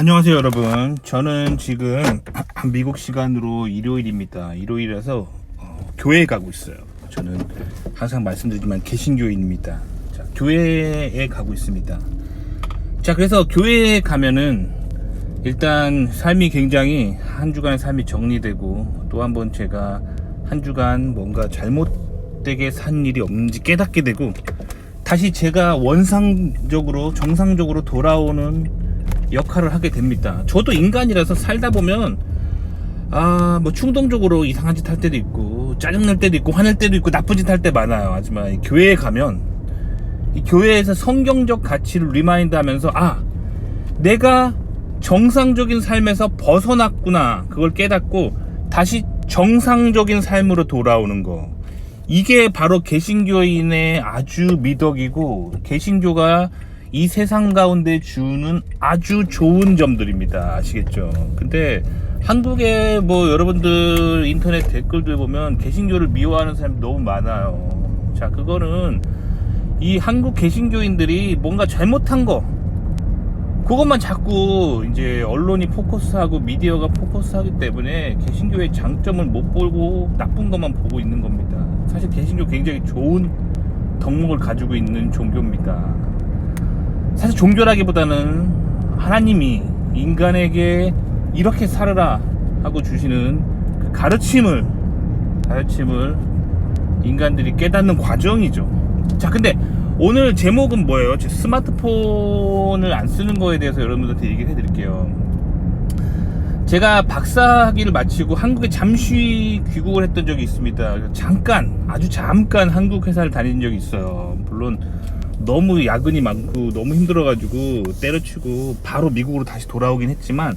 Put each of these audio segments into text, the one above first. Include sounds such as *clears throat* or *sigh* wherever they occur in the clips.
안녕하세요 여러분. 저는 지금 *clears throat* 미국 시간으로 일요일입니다. 일요일이라서 어, 교회에 가고 있어요. 저는 항상 말씀드리지만 개신교인입니다. 자, 교회에 가고 있습니다. 자 그래서 교회에 가면은 일단 삶이 굉장히 한 주간의 삶이 정리되고 또 한 번 제가 한 주간 뭔가 잘못되게 산 일이 없는지 깨닫게 되고 다시 제가 원상적으로 정상적으로 돌아오는 역할을 하게 됩니다. 저도 인간이라서 살다 보면 아 뭐 충동적으로 이상한 짓 할 때도 있고 짜증날 때도 있고 화낼 때도 있고 나쁜 짓 할 때 많아요. 하지만 이 교회에 가면 이 교회에서 성경적 가치를 리마인드 하면서 아 내가 정상적인 삶에서 벗어났구나 그걸 깨닫고 다시 정상적인 삶으로 돌아오는 거 이게 바로 개신교인의 아주 미덕이고 개신교가 이 세상 가운데 주는 아주 좋은 점들입니다. 아시겠죠? 근데 한국에 뭐 여러분들 인터넷 댓글들 보면 개신교를 미워하는 사람이 너무 많아요. 자, 그거는 이 한국 개신교인들이 뭔가 잘못한 거 그것만 자꾸 이제 언론이 포커스하고 미디어가 포커스하기 때문에 개신교의 장점을 못 보고 나쁜 것만 보고 있는 겁니다. 사실 개신교 굉장히 좋은 덕목을 가지고 있는 종교입니다. 사실 종교라기보다는 하나님이 인간에게 이렇게 살아라 하고 주시는 그 가르침을 가르침을 인간들이 깨닫는 과정이죠. 자, 근데 오늘 제목은 뭐예요? 제 스마트폰을 안 쓰는 거에 대해서 여러분들한테 얘기를 해드릴게요. 제가 박사학위를 마치고 한국에 잠시 귀국을 했던 적이 있습니다. 잠깐, 아주 잠깐 한국 회사를 다닌 적이 있어요. 물론 너무 야근이 많고 너무 힘들어가지고 때려치고 바로 미국으로 다시 돌아오긴 했지만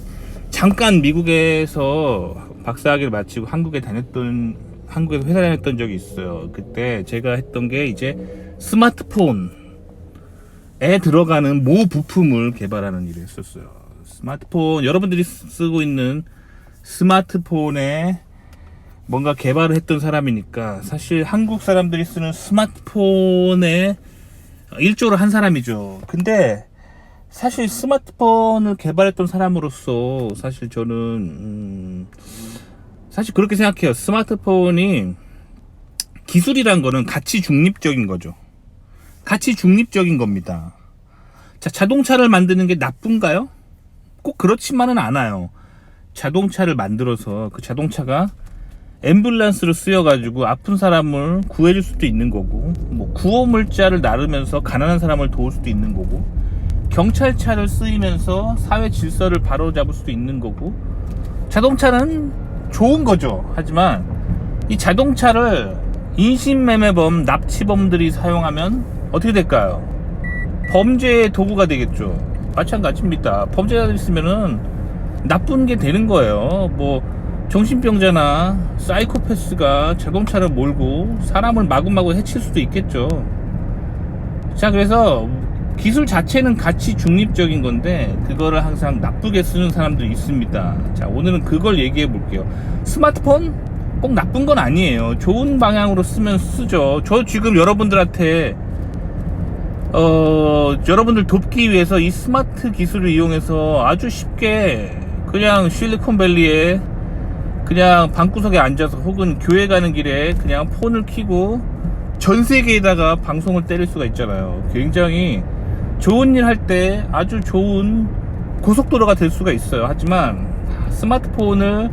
잠깐 미국에서 박사학위를 마치고 한국에 다녔던 한국에서 회사 다녔던 적이 있어요. 그때 제가 했던 게 이제 스마트폰에 들어가는 모 부품을 개발하는 일을 했었어요. 스마트폰 여러분들이 쓰- 쓰고 있는 스마트폰에 뭔가 개발을 했던 사람이니까 사실 한국 사람들이 쓰는 스마트폰에 일조를 한 사람이죠. 근데 사실 스마트폰을 개발했던 사람으로서 사실 저는 음, 사실 그렇게 생각해요. 스마트폰이 기술이란 거는 가치 중립적인 거죠. 가치 중립적인 겁니다. 자, 자동차를 만드는 게 나쁜가요? 꼭 그렇지만은 않아요. 자동차를 만들어서 그 자동차가 앰뷸런스를 쓰여가지고 아픈 사람을 구해줄 수도 있는 거고, 뭐 구호물자를 나르면서 가난한 사람을 도울 수도 있는 거고, 경찰차를 쓰이면서 사회 질서를 바로잡을 수도 있는 거고, 자동차는 좋은 거죠. 하지만 이 자동차를 인신매매범, 납치범들이 사용하면 어떻게 될까요? 범죄의 도구가 되겠죠. 마찬가지입니다. 범죄자들 있으면은 나쁜 게 되는 거예요. 뭐 정신병자나 사이코패스가 자동차를 몰고 사람을 마구마구 해칠 수도 있겠죠. 자, 그래서 기술 자체는 가치 중립적인 건데 그거를 항상 나쁘게 쓰는 사람들이 있습니다. 자, 오늘은 그걸 얘기해 볼게요. 스마트폰 꼭 나쁜 건 아니에요. 좋은 방향으로 쓰면 쓰죠. 저 지금 여러분들한테 어, 여러분들 돕기 위해서 이 스마트 기술을 이용해서 아주 쉽게 그냥 실리콘밸리에 그냥 방구석에 앉아서 혹은 교회 가는 길에 그냥 폰을 켜고 전 세계에다가 방송을 때릴 수가 있잖아요. 굉장히 좋은 일 할 때 아주 좋은 고속도로가 될 수가 있어요. 하지만 스마트폰을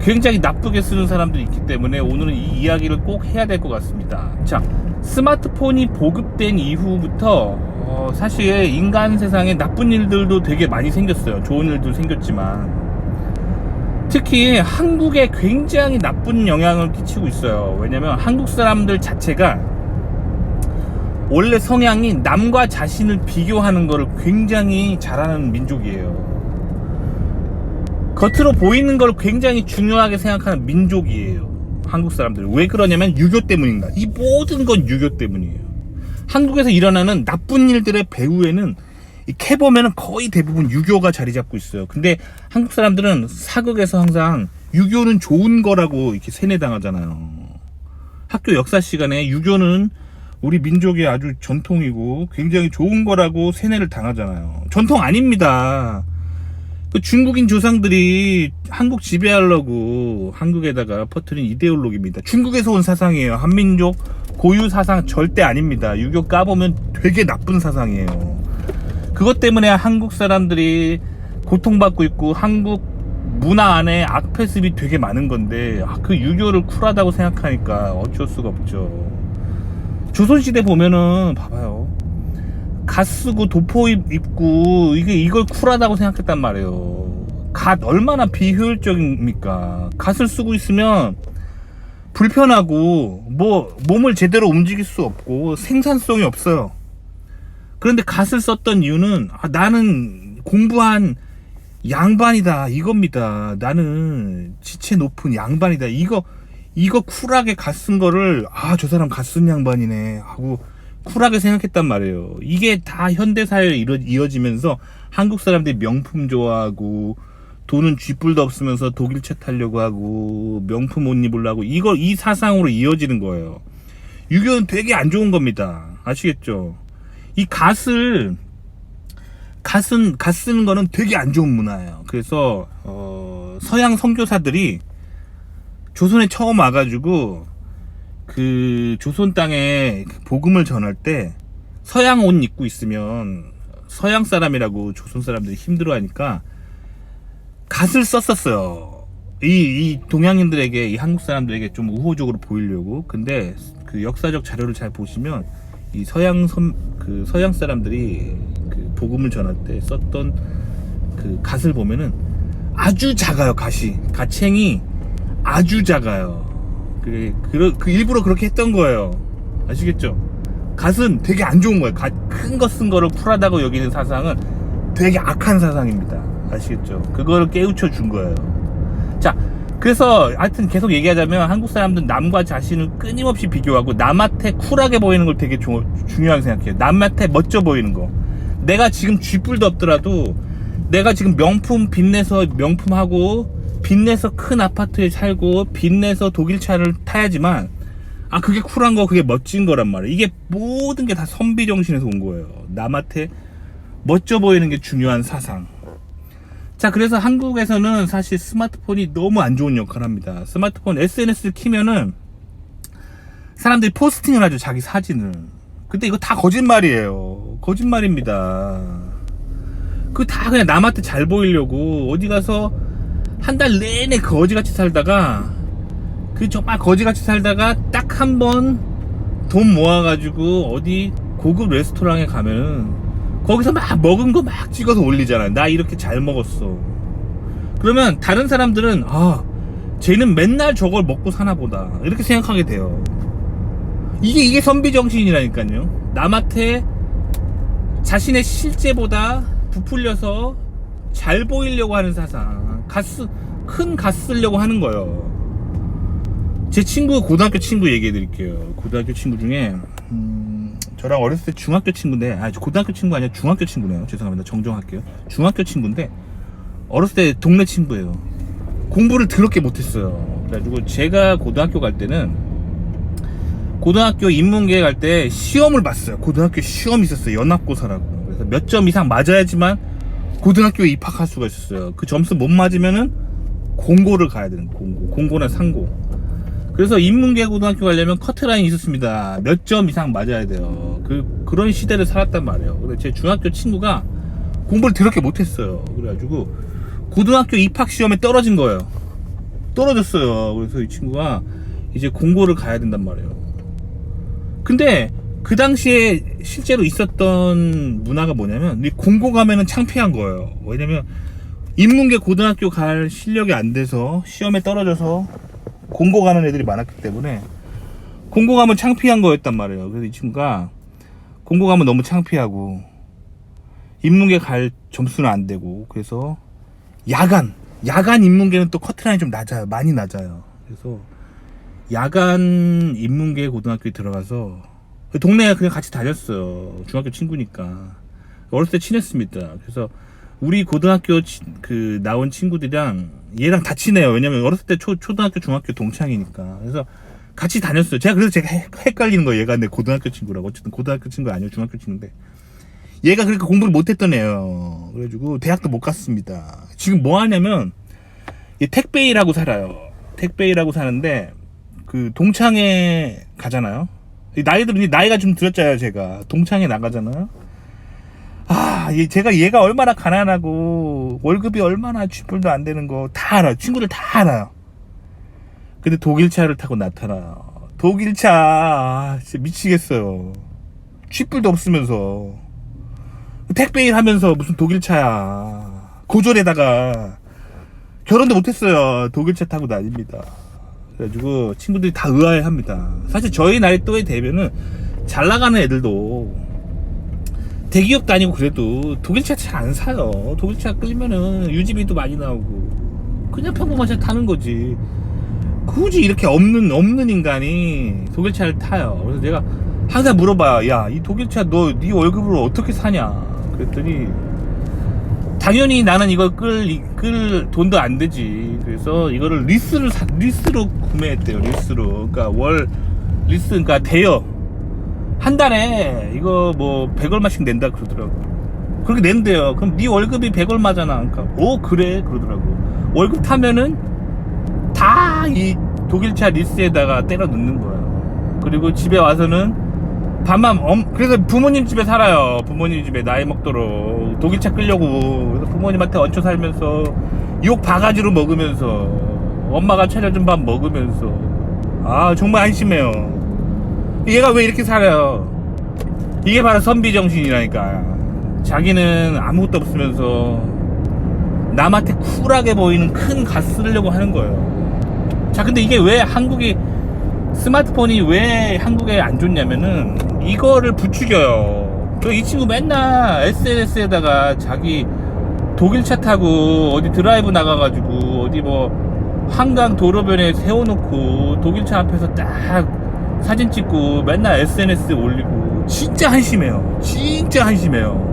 굉장히 나쁘게 쓰는 사람들이 있기 때문에 오늘은 이 이야기를 꼭 해야 될 것 같습니다. 자, 스마트폰이 보급된 이후부터 어, 사실 인간 세상에 나쁜 일들도 되게 많이 생겼어요. 좋은 일도 생겼지만 특히 한국에 굉장히 나쁜 영향을 끼치고 있어요. 왜냐면 한국 사람들 자체가 원래 성향이 남과 자신을 비교하는 것을 굉장히 잘하는 민족이에요. 겉으로 보이는 걸 굉장히 중요하게 생각하는 민족이에요. 한국 사람들. 왜 그러냐면 유교 때문입니다. 이 모든 건 유교 때문이에요. 한국에서 일어나는 나쁜 일들의 배후에는 이 캐보면은 거의 대부분 유교가 자리 잡고 있어요. 근데 한국 사람들은 사극에서 항상 유교는 좋은 거라고 이렇게 세뇌당하잖아요. 학교 역사 시간에 유교는 우리 민족의 아주 전통이고 굉장히 좋은 거라고 세뇌를 당하잖아요. 전통 아닙니다. 그 중국인 조상들이 한국 지배하려고 한국에다가 퍼뜨린 이데올로기입니다. 중국에서 온 사상이에요. 한민족 고유 사상 절대 아닙니다. 유교 까보면 되게 나쁜 사상이에요. 그것 때문에 한국 사람들이 고통받고 있고 한국 문화 안에 악패습이 되게 많은 건데 아, 그 유교를 쿨하다고 생각하니까 어쩔 수가 없죠. 조선시대 보면은 봐봐요. 갓 쓰고 도포 입- 입고 이게 이걸 쿨하다고 생각했단 말이에요. 갓 얼마나 비효율적입니까? 갓을 쓰고 있으면 불편하고 뭐 몸을 제대로 움직일 수 없고 생산성이 없어요. 그런데 갓을 썼던 이유는 아, 나는 공부한 양반이다 이겁니다. 나는 지체 높은 양반이다. 이거 이거 쿨하게 갓 쓴 거를 아 저 사람 갓 쓴 양반이네 하고 쿨하게 생각했단 말이에요. 이게 다 현대 이뤄, 이어지면서 한국 사람들이 명품 좋아하고 돈은 쥐뿔도 없으면서 독일 차 타려고 하고 명품 옷 입으려고 이걸 이 사상으로 이어지는 거예요. 유교는 되게 안 좋은 겁니다. 아시겠죠? 이 갓을 갓은 갓 쓰는 거는 되게 안 좋은 문화예요. 그래서 어, 서양 선교사들이 조선에 처음 와가지고 그 조선 땅에 그 복음을 전할 때 서양 옷 입고 있으면 서양 사람이라고 조선 사람들이 힘들어하니까 갓을 썼었어요. 이, 이 동양인들에게 이 한국 사람들에게 좀 우호적으로 보이려고. 근데 그 역사적 자료를 잘 보시면 이 서양 선, 그 서양 사람들이 그 복음을 전할 때 썼던 그 갓을 보면은 아주 작아요 갓이 갓챙이 아주 작아요. 그, 그, 그 일부러 그렇게 했던 거예요. 아시겠죠? 갓은 되게 안 좋은 거예요. 큰 거 쓴 거를 쿨하다고 여기는 사상은 되게 악한 사상입니다. 아시겠죠? 그거를 깨우쳐 준 거예요. 자, 그래서 하여튼 계속 얘기하자면 한국 사람들은 남과 자신을 끊임없이 비교하고 남한테 쿨하게 보이는 걸 되게 조- 중요하게 생각해요. 남한테 멋져 보이는 거. 내가 지금 쥐뿔도 없더라도 내가 지금 명품 빚내서 명품하고 빚내서 큰 아파트에 살고 빚내서 독일 차를 타야지만 아 그게 쿨한 거 그게 멋진 거란 말이에요. 이게 모든 게 다 선비 정신에서 온 거예요. 남한테 멋져 보이는 게 중요한 사상. 자, 그래서 한국에서는 사실 스마트폰이 너무 안 좋은 역할을 합니다. 스마트폰 SNS를 키면은 사람들이 포스팅을 하죠, 자기 사진을. 근데 이거 다 거짓말이에요. 거짓말입니다. 그 다 그냥 남한테 잘 보이려고 어디 가서 한 달 내내 거지같이 살다가 그 정말 거지같이 살다가 딱 한 번 돈 모아가지고 어디 고급 레스토랑에 가면은 거기서 막 먹은 거 막 찍어서 올리잖아. 나 이렇게 잘 먹었어. 그러면 다른 사람들은 아 쟤는 맨날 저걸 먹고 사나 보다 이렇게 생각하게 돼요. 이게 이게 선비 정신이라니까요. 남한테 자신의 실제보다 부풀려서 잘 보이려고 하는 사상, 가스 큰 쓰려고 하는 거예요. 제 친구 고등학교 친구 얘기해 드릴게요. 고등학교 친구 중에 음, 저랑 어렸을 때 중학교 친구인데 아 고등학교 친구 아니라 중학교 친구네요. 죄송합니다. 정정할게요. 중학교 친구인데 어렸을 때 동네 친구예요. 공부를 더럽게 못했어요. 그래가지고 제가 고등학교 갈 때는 고등학교 인문계 갈 때 시험을 봤어요. 고등학교 시험이 있었어요. 연합고사라고. 그래서 몇 점 이상 맞아야지만 고등학교에 입학할 수가 있었어요. 그 점수 못 맞으면은 공고를 가야 되는. 공고. 공고나 상고. 그래서 인문계 고등학교 가려면 커트라인이 있었습니다. 몇 점 이상 맞아야 돼요. 그, 그런 시대를 살았단 말이에요. 근데 제 중학교 친구가 공부를 더럽게 못했어요. 그래가지고 고등학교 입학 시험에 떨어진 거예요. 떨어졌어요. 그래서 이 친구가 이제 공고를 가야 된단 말이에요. 근데 그 당시에 실제로 있었던 문화가 뭐냐면 이 공고 가면은 창피한 거예요. 왜냐면 인문계 고등학교 갈 실력이 안 돼서 시험에 떨어져서 공고 가는 애들이 많았기 때문에 공고 가면 창피한 거였단 말이에요. 그래서 이 친구가 공고 가면 너무 창피하고 인문계 갈 점수는 안 되고 그래서 야간 야간 인문계는 또 커트라인이 좀 낮아요. 많이 낮아요. 그래서 야간 인문계 고등학교에 들어가서 그 동네에 그냥 같이 다녔어요. 중학교 친구니까 어렸을 때 친했습니다. 그래서 우리 고등학교 치- 그 나온 친구들이랑 얘랑 다 친해요. 왜냐면 어렸을 때 초, 초등학교 중학교 동창이니까 그래서 같이 다녔어요. 제가 그래서 제가 헷- 헷갈리는 거예요. 얘가 내 고등학교 친구라고 어쨌든 고등학교 친구 아니고 중학교 친구인데 얘가 그렇게 공부를 못했던 애예요. 그래가지고 대학도 못 갔습니다. 지금 뭐 하냐면 이 택배일하고 살아요. 택배일하고 사는데 그 동창회 가잖아요. 이 나이 들은 이 나이가 좀 들었잖아요, 제가. 동창회 나가잖아요. 아, 얘- 제가 얘가 얼마나 가난하고 월급이 얼마나 쥐뿔도 안 되는 거 다 알아요. 친구들 다 알아요. 근데 독일차를 타고 나타나요. 독일차, 아, 진짜 미치겠어요. 쥐뿔도 없으면서. 택배일 하면서 무슨 독일차야. 고졸에다가. 결혼도 못했어요. 독일차 타고 다닙니다. 그래가지고 친구들이 다 의아해 합니다. 사실 저희 나이 또에 되면은 잘 나가는 애들도 대기업 다니고 그래도 독일차 잘 안 사요. 독일차 끌면은 유지비도 많이 나오고 그냥 평범한 차 타는 거지. 굳이 이렇게 없는 없는 인간이 독일차를 타요. 그래서 내가 항상 물어봐요. 야, 이 독일차 너 네 월급으로 어떻게 사냐? 그랬더니 당연히 나는 이걸 끌, 끌 돈도 안 되지. 그래서 이거를 리스를 사, 리스로 구매했대요. 리스로. 그러니까 월 리스 그러니까 대여 한 달에 이거 뭐 100얼마씩 낸다 그러더라고. 그렇게 낸대요. 그럼 네 월급이 100얼마잖아. 그러니까 오 그래 그러더라고. 월급 타면은 다 이 독일차 리스에다가 때려 넣는 거예요. 그리고 집에 와서는 밤만 엄 그래서 부모님 집에 살아요. 부모님 집에 나이 먹도록 독일차 끌려고 그래서 부모님한테 얹혀 살면서 욕 바가지로 먹으면서 엄마가 차려준 밥 먹으면서 아 정말 안심해요. 얘가 왜 이렇게 살아요? 이게 바로 선비 정신이라니까. 자기는 아무것도 없으면서 남한테 쿨하게 보이는 큰갓 쓰려고 하는 거예요. 자, 근데 이게 왜 한국이 스마트폰이 왜 한국에 안 좋냐면은 이거를 부추겨요. 그이 친구 맨날 SNS에다가 자기 독일 차 타고 어디 드라이브 나가가지고 어디 뭐 한강 도로변에 세워놓고 독일 차 앞에서 딱 사진 찍고 맨날 SNS에 올리고 진짜 한심해요. 진짜 한심해요.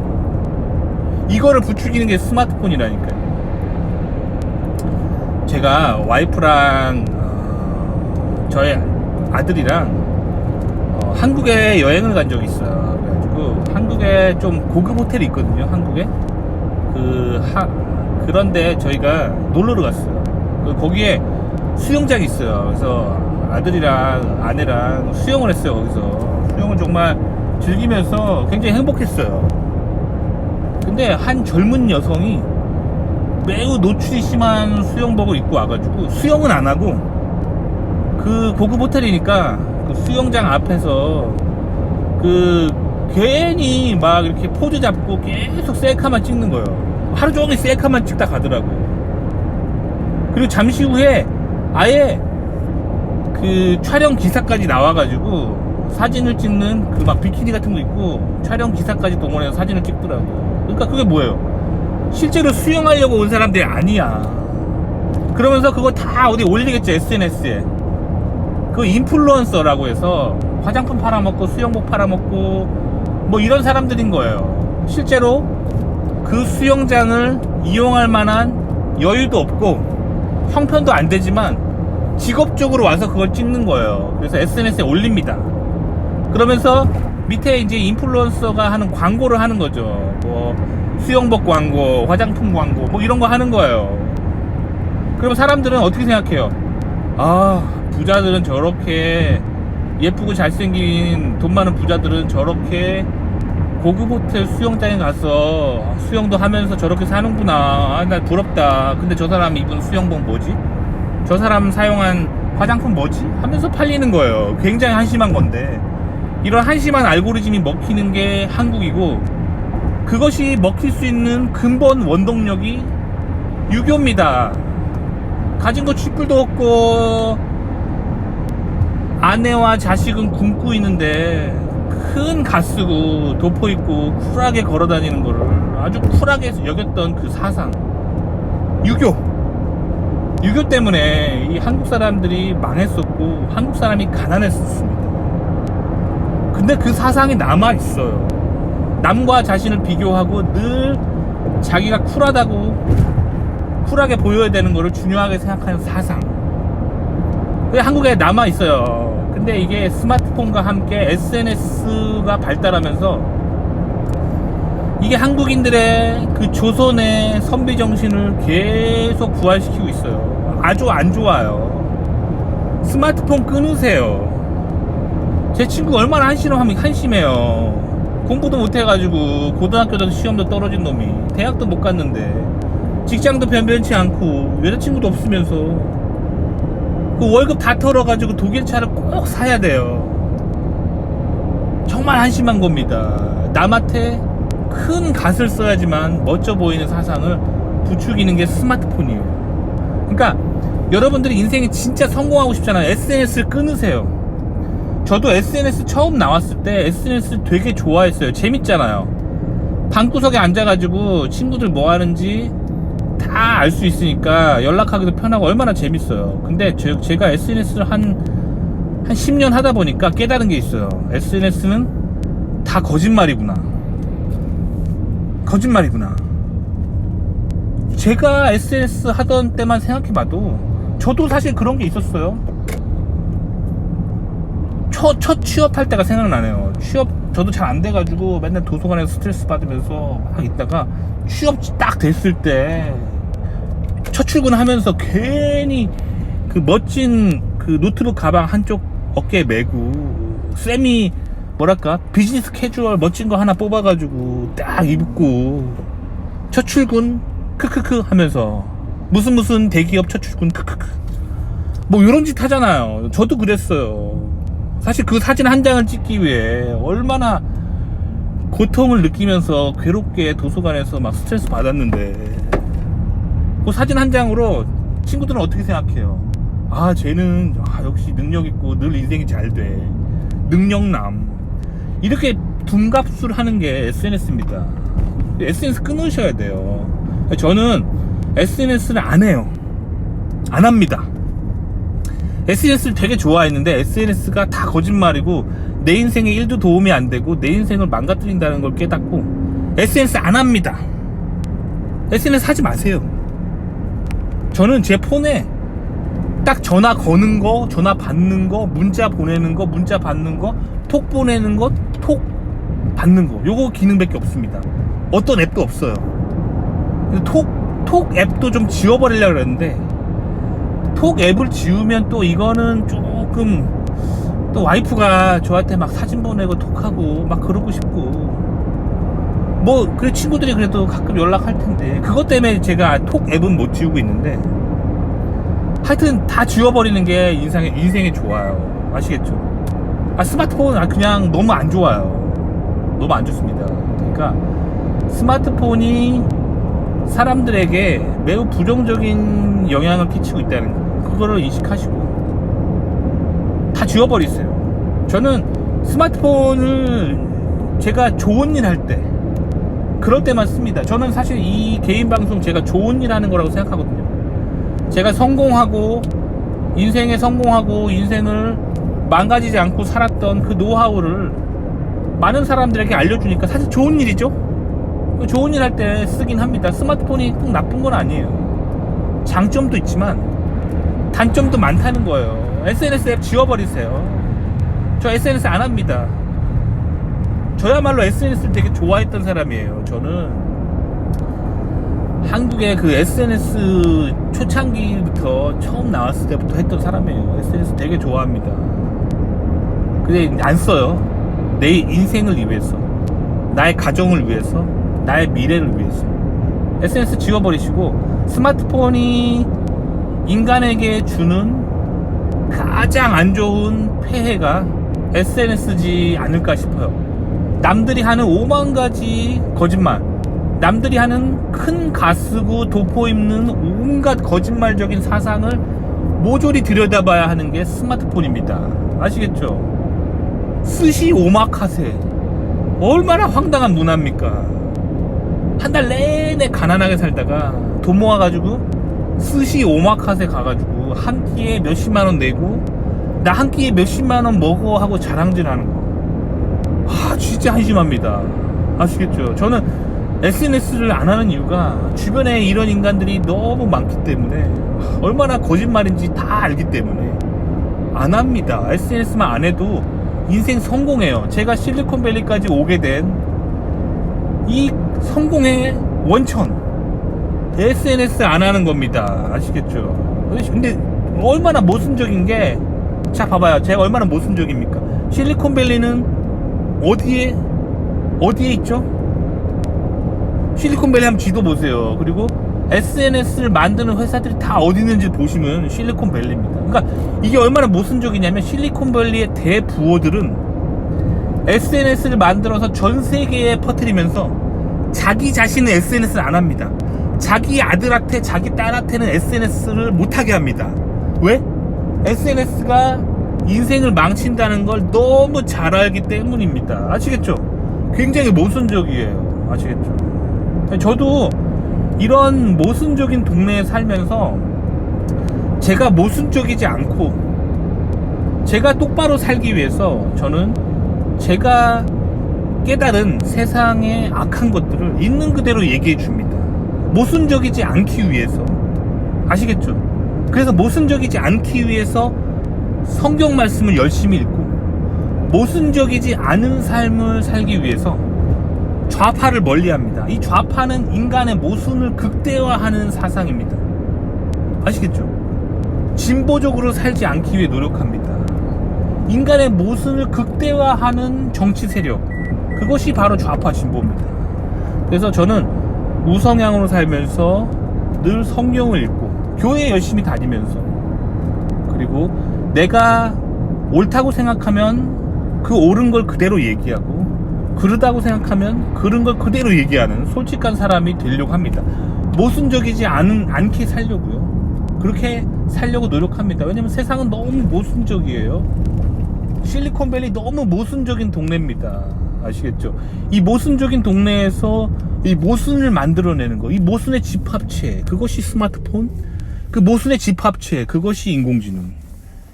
이거를 부추기는 게 스마트폰이라니까요. 제가 와이프랑 어, 저의 아들이랑 어, 한국에 여행을 간 적이 있어요. 그래가지고 한국에 좀 고급 호텔이 있거든요. 한국에 그 하, 그런데 저희가 놀러를 갔어요. 그 거기에 수영장이 있어요. 그래서 아들이랑 아내랑 수영을 했어요. 거기서 수영을 정말 즐기면서 굉장히 행복했어요. 근데 한 젊은 여성이 매우 노출이 심한 수영복을 입고 와가지고 수영은 안 하고 그 고급 호텔이니까 그 수영장 앞에서 그 괜히 막 이렇게 포즈 잡고 계속 셀카만 찍는 거예요. 하루 종일 셀카만 찍다 가더라고. 그리고 잠시 후에 아예 그 촬영 기사까지 나와가지고 사진을 찍는 그 막 비키니 같은 거 입고 촬영 기사까지 동원해서 사진을 찍더라고. 그러니까 그게 뭐예요? 실제로 수영하려고 온 사람들이 아니야. 그러면서 그거 다 어디 올리겠죠, SNS에. 그 인플루언서라고 해서 화장품 팔아먹고 수영복 팔아먹고 뭐 이런 사람들인 거예요. 실제로 그 수영장을 이용할 만한 여유도 없고 형편도 안 되지만 직업적으로 와서 그걸 찍는 거예요. 그래서 SNS에 올립니다. 그러면서 밑에 이제 인플루언서가 하는 광고를 하는 거죠. 뭐 수영복 광고, 화장품 광고, 뭐 이런 거 하는 거예요. 그럼 사람들은 어떻게 생각해요? 아, 부자들은 저렇게 예쁘고 잘생긴 돈 많은 부자들은 저렇게 고급 호텔 수영장에 가서 수영도 하면서 저렇게 사는구나. 아, 나 부럽다. 근데 저 사람 입은 수영복 뭐지? 저 사람 사용한 화장품 뭐지? 하면서 팔리는 거예요. 굉장히 한심한 건데. 이런 한심한 알고리즘이 먹히는 게 한국이고, 그것이 먹힐 수 있는 근본 원동력이 유교입니다. 가진 거 쥐뿔도 없고, 아내와 자식은 굶고 있는데, 큰 가쓰고, 도포 입고, 쿨하게 걸어 다니는 거를 아주 쿨하게 여겼던 그 사상. 유교! 유교 때문에 이 한국 사람들이 망했었고, 한국 사람이 가난했었습니다. 근데 그 사상이 남아 있어요. 남과 자신을 비교하고 늘 자기가 쿨하다고 쿨하게 보여야 되는 거를 중요하게 생각하는 사상. 그게 한국에 남아 있어요. 근데 이게 스마트폰과 함께 SNS가 발달하면서 이게 한국인들의 그 조선의 선비 정신을 계속 부활시키고 있어요. 아주 안 좋아요. 스마트폰 끊으세요. 제 친구 얼마나 한심하면 한심해요. 공부도 못 해가지고 고등학교도 시험도 떨어진 놈이 대학도 못 갔는데 직장도 변변치 않고 여자친구도 없으면서 그 월급 다 털어가지고 독일 차를 꼭 사야 돼요. 정말 한심한 겁니다. 남한테 큰 갓을 써야지만 멋져 보이는 사상을 부추기는 게 스마트폰이에요. 그러니까 여러분들이 인생에 진짜 성공하고 싶잖아요. SNS를 끊으세요. 저도 SNS 처음 나왔을 때 SNS 되게 좋아했어요. 재밌잖아요. 방구석에 앉아가지고 친구들 뭐 하는지 다 알 수 있으니까 연락하기도 편하고 얼마나 재밌어요. 근데 제, 제가 SNS를 한, 한 10년 하다 보니까 깨달은 게 있어요. SNS는 다 거짓말이구나. 거짓말이구나. 제가 SNS 하던 때만 생각해봐도 저도 사실 그런 게 있었어요. 첫, 첫 취업할 때가 생각나네요. 취업, 저도 잘 안 돼가지고 맨날 도서관에서 스트레스 받으면서 막 있다가 취업 딱 됐을 때 첫 출근하면서 괜히 그 멋진 그 노트북 가방 한쪽 어깨에 메고 세미 뭐랄까 비즈니스 캐주얼 멋진 거 하나 뽑아가지고 딱 입고 첫 출근 크크크 하면서 무슨 무슨 대기업 첫 출근 크크크 뭐 이런 짓 하잖아요. 저도 그랬어요. 사실 그 사진 한 장을 찍기 위해 얼마나 고통을 느끼면서 괴롭게 도서관에서 막 스트레스 받았는데 그 사진 한 장으로 친구들은 어떻게 생각해요? 아 쟤는 아, 역시 능력 있고 늘 인생이 잘 돼 능력남 이렇게 둔갑술 하는 게 SNS입니다. SNS 끊으셔야 돼요. 저는 SNS를 안 해요. 안 합니다. SNS를 되게 좋아했는데 SNS가 다 거짓말이고 내 인생에 1도 도움이 안 되고 내 인생을 망가뜨린다는 걸 깨닫고 SNS 안 합니다. SNS 하지 마세요. 저는 제 폰에 딱 전화 거는 거, 전화 받는 거, 문자 보내는 거, 문자 받는 거, 톡 보내는 거, 톡 받는 거. 요거 기능밖에 없습니다. 어떤 앱도 없어요. 톡, 톡 앱도 좀 지워버리려고 그랬는데 톡 앱을 지우면 또 이거는 조금 또 와이프가 저한테 막 사진 보내고 톡하고 막 그러고 싶고 뭐 그래 친구들이 그래도 가끔 연락할 텐데 그것 때문에 제가 톡 앱은 못 지우고 있는데 하여튼 다 지워버리는 게 인생에 인생에 좋아요 아시겠죠? 아 스마트폰 아 그냥 너무 안 좋아요. 너무 안 좋습니다. 그러니까 스마트폰이 사람들에게 매우 부정적인 영향을 끼치고 있다는 거 그거를 인식하시고 다 지워버리세요. 저는 스마트폰을 제가 좋은 일 할 때 그럴 때만 씁니다. 저는 사실 이 개인 방송 제가 좋은 일 하는 거라고 생각하거든요. 제가 성공하고 인생에 성공하고 인생을 망가지지 않고 살았던 그 노하우를 많은 사람들에게 알려주니까 사실 좋은 일이죠 좋은 일 할 때 쓰긴 합니다. 스마트폰이 꼭 나쁜 건 아니에요. 장점도 있지만 단점도 많다는 거예요. SNS 앱 지워버리세요. 저 SNS 안 합니다. 저야말로 SNS를 되게 좋아했던 사람이에요. 저는 한국의 그 SNS 초창기부터 처음 나왔을 때부터 했던 사람이에요. SNS 되게 좋아합니다. 근데 안 써요. 내 인생을 위해서, 나의 가정을 위해서, 나의 미래를 위해서 SNS 지워버리시고 스마트폰이 인간에게 주는 가장 안 좋은 폐해가 SNS지 않을까 싶어요. 남들이 하는 5만 가지 거짓말, 남들이 하는 큰 도포 입는 온갖 거짓말적인 사상을 모조리 들여다봐야 하는 게 스마트폰입니다. 아시겠죠? 스시 오마카세. 얼마나 황당한 문화입니까? 한 달 내내 가난하게 살다가 돈 모아가지고 스시 오마카세 가가지고 한 끼에 몇십만 원 내고 나 한 끼에 몇십만 원 먹어 하고 자랑질 하는 거. 아 진짜 한심합니다. 아시겠죠? 저는 SNS를 안 하는 이유가 주변에 이런 인간들이 너무 많기 때문에 얼마나 거짓말인지 다 알기 때문에 안 합니다. SNS만 안 해도 인생 성공해요. 제가 실리콘밸리까지 오게 된 이 성공의 원천 SNS 안 하는 겁니다. 아시겠죠? 근데 얼마나 모순적인 게, 자, 봐봐요. 제가 얼마나 모순적입니까? 실리콘밸리는 어디에, 어디에 있죠? 실리콘밸리 한번 지도 보세요. 그리고 SNS를 만드는 회사들이 다 어디 있는지 보시면 실리콘밸리입니다. 그러니까 이게 얼마나 모순적이냐면 실리콘밸리의 대부호들은 SNS를 만들어서 전 세계에 퍼뜨리면서 자기 자신은 SNS를 안 합니다. 자기 아들한테 자기 딸한테는 SNS를 못하게 합니다. 왜? SNS가 인생을 망친다는 걸 너무 잘 알기 때문입니다. 아시겠죠? 굉장히 모순적이에요. 아시겠죠? 저도 이런 모순적인 동네에 살면서 제가 모순적이지 않고 제가 똑바로 살기 위해서 저는 제가 깨달은 세상의 악한 것들을 있는 그대로 얘기해 줍니다. 모순적이지 않기 위해서. 아시겠죠? 그래서 모순적이지 않기 위해서 성경 말씀을 열심히 읽고 모순적이지 않은 삶을 살기 위해서 좌파를 멀리 합니다. 이 좌파는 인간의 모순을 극대화하는 사상입니다. 아시겠죠? 진보적으로 살지 않기 위해 노력합니다. 인간의 모순을 극대화하는 정치 세력. 그것이 바로 좌파 진보입니다. 그래서 저는 우성향으로 살면서 늘 성경을 읽고 교회 열심히 다니면서 그리고 내가 옳다고 생각하면 그 옳은 걸 그대로 얘기하고 그르다고 생각하면 그른 걸 그대로 얘기하는 솔직한 사람이 되려고 합니다. 모순적이지 않은, 않게 살려고요. 그렇게 살려고 노력합니다. 왜냐면 세상은 너무 모순적이에요. 실리콘밸리 너무 모순적인 동네입니다. 아시겠죠? 이 모순적인 동네에서 이 모순을 만들어내는 거, 이 모순의 집합체, 그것이 스마트폰, 그 모순의 집합체, 그것이 인공지능,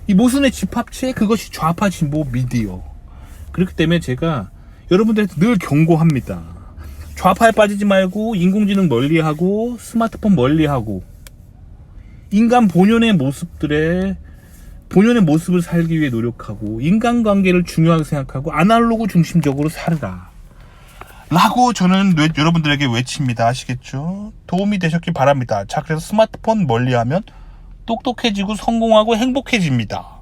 이 모순의 집합체, 그것이 좌파 진보 미디어. 그렇기 때문에 제가 여러분들한테 늘 경고합니다. 좌파에 빠지지 말고 인공지능 멀리하고 스마트폰 멀리하고 인간 본연의 모습들의 본연의 모습을 살기 위해 노력하고 인간관계를 중요하게 생각하고 아날로그 중심적으로 살으라. 라고 저는 외- 여러분들에게 외칩니다. 아시겠죠? 도움이 되셨길 바랍니다. 자, 그래서 스마트폰 멀리하면 똑똑해지고 성공하고 행복해집니다.